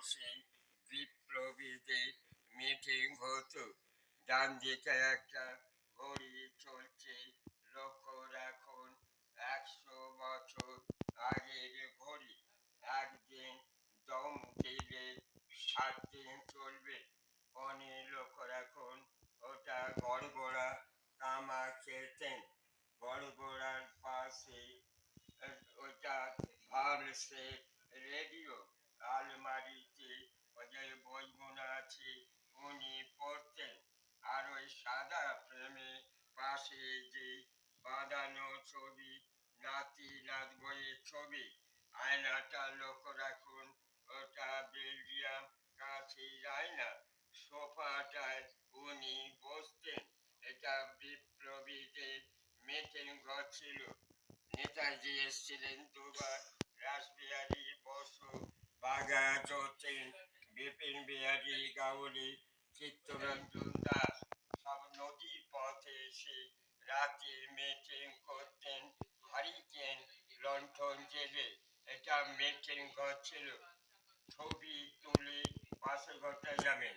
বসে বিপ্লবীদের মিটিং হতো। ডান দিকে একটা ঘড়ি চলছে। লক্ষ্য রাখুন, একশো বছর আগের ঘড়ি। একদিন দম দিলে সাত দিন চলবে। অনে লক্ষ্য রাখুন, ওটা বড় তামা খেতেন। বড় বড়ার পাশে, ওটা ভাবছে রেডিও। সাদা ফ্রেমে পাশে যে বাঁধানো ছবি, নাতি নাত বইয়ের ছবি, আয়নাটা লক্ষ্য রাখুন, ওটা বেলজিয়াম কাছের আয়না সোফাটায় উনি বসতেন, এটা বিপ্লবীদের মিটিং ঘর ছিল নেতাজি এসেছিলেন দুবার, রাসবিহারী বসু বাঘা যতীন বিপিন বিহারী গাউলি, চিত্তরঞ্জন এসে রাতে মিটিং করতেন হারিকেন লন্ঠন জেলে। এটা মিটিং ঘর ছিল। ছবি তুলে পাশে ঘরটা যাবেন